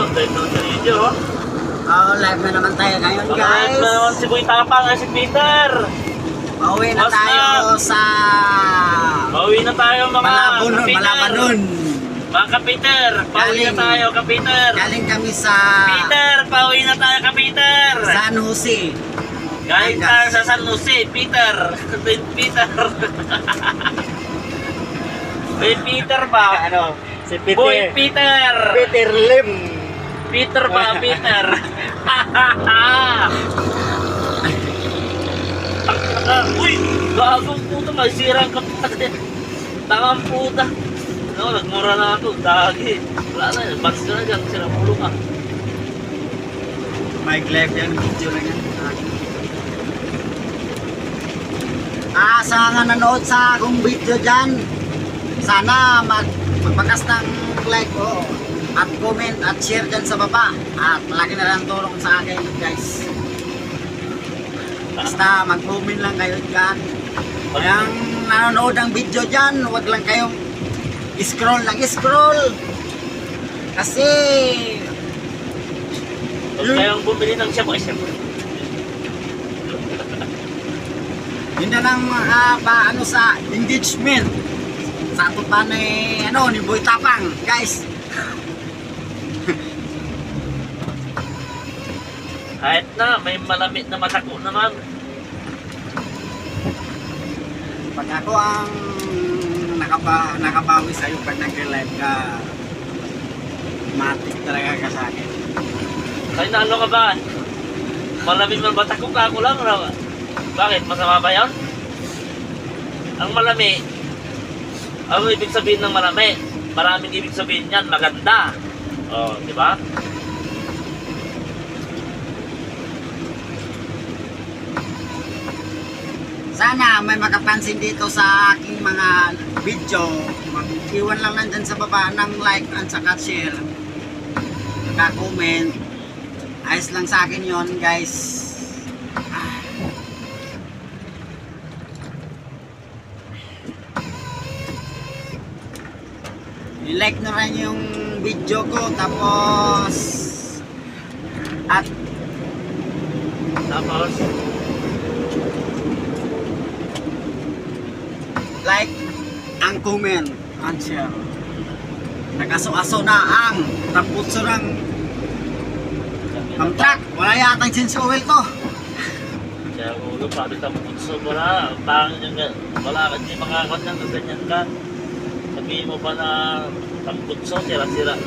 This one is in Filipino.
Ito sa video, oh. Oh, live na naman tayo ngayon, guys. na naman si Boy Tapang at si Peter. Pauwi na Boss tayo na. sa Pauwi na tayo mga Malabon, kapeter. Malabanon. Mga kapeter, pauwi na tayo kapeter. Galing kami sa Peter, pauwi na tayo kapeter. San Jose. Galing tayo sa San Jose, Peter. Peter. Boy Peter ba? Ano? Si Peter. Boy Peter. Peter Lim. Peter ba, Peter? Uy! Gagong puta, may sirang kapatid. Tangang puta. No, nagmura na ako. Dagi. Wala na, bats ka na dyan. Sirang ulo ka. Live yan, video lang yan. Ah, sa nga nanood sa akong video dyan, sana mag magpakas ng like ko at comment at share dyan sa baba. At malaki na lang tulong sa akin guys. Basta mag-comment lang kayo dyan. Yung nanonood ng video dyan, huwag lang kayong scroll lang scroll. Kasi Huwag kayong bumili ng siya siya. Yun na lang uh, ba, ano sa engagement sa ato pa ni ano ni Boy Tapang guys Kahit na, may malamit na matako naman. pag ako ang nakaba, nakabawi sa'yo pag nag-live ka matik talaga ka sa akin Ay, na ano ka ba? Malamig man matako ka ako lang. Raw. Bakit? Masama ba yun? Ang malami, ano ibig sabihin ng malami? Maraming ibig sabihin yan, maganda. Oh, di ba? sana may makapansin dito sa aking mga video mag-iwan lang lang dyan sa baba ng like and saka share comment ayos lang sa akin yon guys I-like na rin yung video ko tapos at Tapos, like ang comment and share. Nagaso-aso na ang tamputso ng pang truck. Wala yata yung oil to. Kaya ulo, sabi ka putso mo na. Pangin yung wala ka di makakot ng ganyan ka. Sabihin pa na pangputso, sira-sira na.